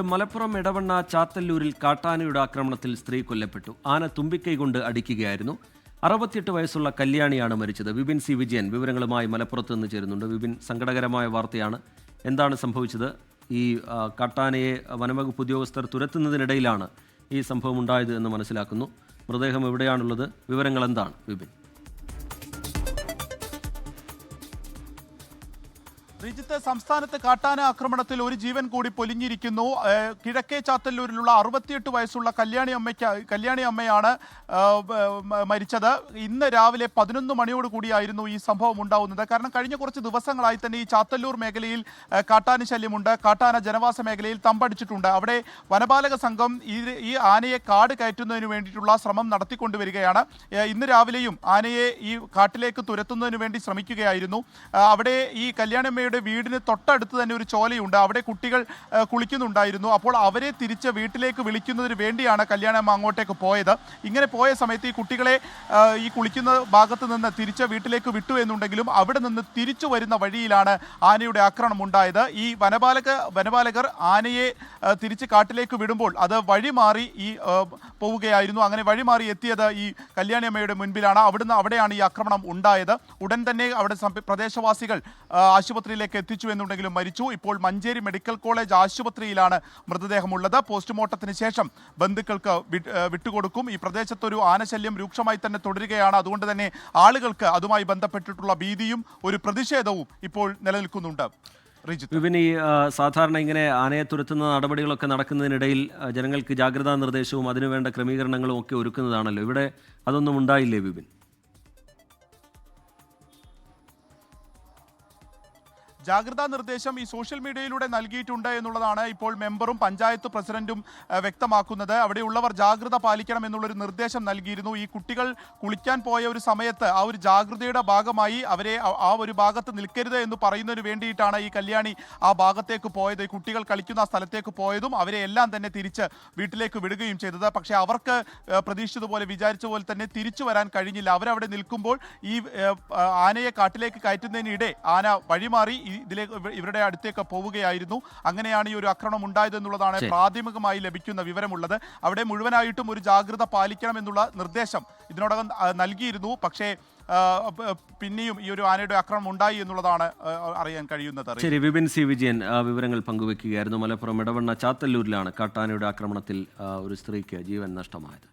മലപ്പുറം ഇടവണ്ണ ചാത്തല്ലൂരിൽ കാട്ടാനയുടെ ആക്രമണത്തിൽ സ്ത്രീ കൊല്ലപ്പെട്ടു. ആന തുമ്പിക്കൈ കൊണ്ട് അടിക്കുകയായിരുന്നു. അറുപത്തിയെട്ട് വയസ്സുള്ള കല്യാണിയാണ് മരിച്ചത്. വിപിൻ സി വിജയൻ വിവരങ്ങളുമായി മലപ്പുറത്ത് നിന്ന് ചേരുന്നുണ്ട്. വിപിൻ സങ്കടകരമായ വാർത്തയാണ്. എന്താണ് സംഭവിച്ചത്? ഈ കാട്ടാനയെ വനംവകുപ്പ് ഉദ്യോഗസ്ഥർ തുരത്തുന്നതിനിടയിലാണ് ഈ സംഭവം ഉണ്ടായത് എന്ന് മനസ്സിലാക്കുന്നു. മൃതദേഹം എവിടെയാണുള്ളത്? വിവരങ്ങൾ എന്താണ് വിപിൻ? റിജിത്ത് സംസ്ഥാനത്ത് കാട്ടാന ആക്രമണത്തിൽ ഒരു ജീവൻ കൂടി പൊലിഞ്ഞിരിക്കുന്നു. കിഴക്കേ ചാത്തല്ലൂരിലുള്ള അറുപത്തിയെട്ട് വയസ്സുള്ള കല്യാണി അമ്മയ്ക്ക് കല്യാണി അമ്മയാണ് മരിച്ചത്. ഇന്ന് രാവിലെ പതിനൊന്ന് മണിയോട് കൂടിയായിരുന്നു ഈ സംഭവം ഉണ്ടാവുന്നത്. കാരണം കഴിഞ്ഞ കുറച്ച് ദിവസങ്ങളായി തന്നെ ഈ ചാത്തല്ലൂർ മേഖലയിൽ കാട്ടാന ശല്യമുണ്ട്. കാട്ടാന ജനവാസ മേഖലയിൽ തമ്പടിച്ചിട്ടുണ്ട്. അവിടെ വനപാലക സംഘം ഈ ഈ ആനയെ കാട് കയറ്റുന്നതിന് വേണ്ടിയിട്ടുള്ള ശ്രമം നടത്തിക്കൊണ്ടുവരികയാണ്. ഇന്ന് രാവിലെയും ആനയെ ഈ കാട്ടിലേക്ക് തുരത്തുന്നതിന് വേണ്ടി ശ്രമിക്കുകയായിരുന്നു. അവിടെ ഈ കല്യാണമ്മയുടെ വീടിന് തൊട്ടടുത്ത് തന്നെ ഒരു ചോലയുണ്ട്. അവിടെ കുട്ടികൾ കുളിക്കുന്നുണ്ടായിരുന്നു. അപ്പോൾ അവരെ തിരിച്ച് വീട്ടിലേക്ക് വിളിക്കുന്നതിന് വേണ്ടിയാണ് കല്യാണമ്മ അങ്ങോട്ടേക്ക് പോയത്. ഇങ്ങനെ പോയ സമയത്ത് ഈ കുട്ടികളെ ഈ കുളിക്കുന്ന ഭാഗത്ത് നിന്ന് തിരിച്ച് വീട്ടിലേക്ക് വിട്ടു എന്നുണ്ടെങ്കിലും അവിടെ നിന്ന് തിരിച്ചു വരുന്ന വഴിയിലാണ് ആനയുടെ ആക്രമണം ഉണ്ടായത്. ഈ വനപാലക വനപാലകർ ആനയെ തിരിച്ച് കാട്ടിലേക്ക് വിടുമ്പോൾ അത് വഴി മാറി ഈ പോവുകയായിരുന്നു. അങ്ങനെ വഴിമാറി എത്തിയത് ഈ കല്യാണിയമ്മയുടെ മുൻപിലാണ്. അവിടുന്ന് അവിടെയാണ് ഈ ആക്രമണം ഉണ്ടായത്. ഉടൻ തന്നെ അവിടെ പ്രദേശവാസികൾ ആശുപത്രിയിലേക്ക് എത്തിച്ചു എന്നുണ്ടെങ്കിലും മരിച്ചു. ഇപ്പോൾ മഞ്ചേരി മെഡിക്കൽ കോളേജ് ആശുപത്രിയിലാണ് മൃതദേഹമുള്ളത്. പോസ്റ്റ്മോർട്ടത്തിന് ശേഷം ബന്ധുക്കൾക്ക് വിട്ടുകൊടുക്കും. ഈ പ്രദേശത്തൊരു ആനശല്യം രൂക്ഷമായി തന്നെ തുടരുകയാണ്. അതുകൊണ്ട് തന്നെ ആളുകൾക്ക് അതുമായി ബന്ധപ്പെട്ടിട്ടുള്ള ഭീതിയും ഒരു പ്രതിഷേധവും ഇപ്പോൾ നിലനിൽക്കുന്നുണ്ട്. വിപിൻ ഈ സാധാരണ ഇങ്ങനെ ആനയെ തുരത്തുന്ന നടപടികളൊക്കെ നടക്കുന്നതിനിടയിൽ ജനങ്ങൾക്ക് ജാഗ്രതാ നിർദ്ദേശവും അതിനുവേണ്ട ക്രമീകരണങ്ങളും ഒക്കെ ഒരുക്കുന്നതാണല്ലോ. ഇവിടെ അതൊന്നും ഉണ്ടായില്ലേ വിപിൻ? ജാഗ്രതാ നിർദ്ദേശം ഈ സോഷ്യൽ മീഡിയയിലൂടെ നൽകിയിട്ടുണ്ട് എന്നുള്ളതാണ് ഇപ്പോൾ മെമ്പറും പഞ്ചായത്ത് പ്രസിഡന്റും വ്യക്തമാക്കുന്നത്. അവിടെയുള്ളവർ ജാഗ്രത പാലിക്കണം എന്നുള്ളൊരു നിർദ്ദേശം നൽകിയിരുന്നു. ഈ കുട്ടികൾ കുളിക്കാൻ പോയ ഒരു സമയത്ത് ആ ഒരു ജാഗ്രതയുടെ ഭാഗമായി അവരെ ആ- ഒരു ഭാഗത്ത് നിൽക്കരുത് എന്ന് പറയുന്നതിന് വേണ്ടിയിട്ടാണ് ഈ കല്യാണി ആ ഭാഗത്തേക്ക് പോയത്. ഈ കുട്ടികൾ കളിക്കുന്ന ആ സ്ഥലത്തേക്ക് പോയതും അവരെ എല്ലാം തന്നെ തിരിച്ച് വീട്ടിലേക്ക് വിടുകയും ചെയ്തത്. പക്ഷേ അവർക്ക് പ്രതീക്ഷിച്ചതുപോലെ വിചാരിച്ച പോലെ തന്നെ തിരിച്ചു വരാൻ കഴിഞ്ഞില്ല. അവരവിടെ നിൽക്കുമ്പോൾ ഈ ആനയെ കാട്ടിലേക്ക് കയറ്റുന്നതിനിടെ ആന വഴിമാറി ഈ ഇതിലേക്ക് ഇവരുടെ അടുത്തേക്ക് പോവുകയായിരുന്നു. അങ്ങനെയാണ് ഈ ഒരു ആക്രമണം ഉണ്ടായതെന്നുള്ളതാണ് പ്രാഥമികമായി ലഭിക്കുന്ന വിവരമുള്ളത്. അവിടെ മുഴുവനായിട്ടും ഒരു ജാഗ്രത പാലിക്കണം എന്നുള്ള നിർദ്ദേശം ഇതിനോടകം നൽകിയിരുന്നു. പക്ഷേ പിന്നെയും ഈ ഒരു ആനയുടെ ആക്രമണം ഉണ്ടായി എന്നുള്ളതാണ് അറിയാൻ കഴിയുന്നത്. ശരി വിപിൻ സി വിജയൻ വിവരങ്ങൾ പങ്കുവെക്കുകയായിരുന്നു. മലപ്പുറം ഇടവണ്ണ ചാത്തല്ലൂരിലാണ് കാട്ടാനയുടെ ആക്രമണത്തിൽ ഒരു സ്ത്രീക്ക് ജീവൻ നഷ്ടമായത്.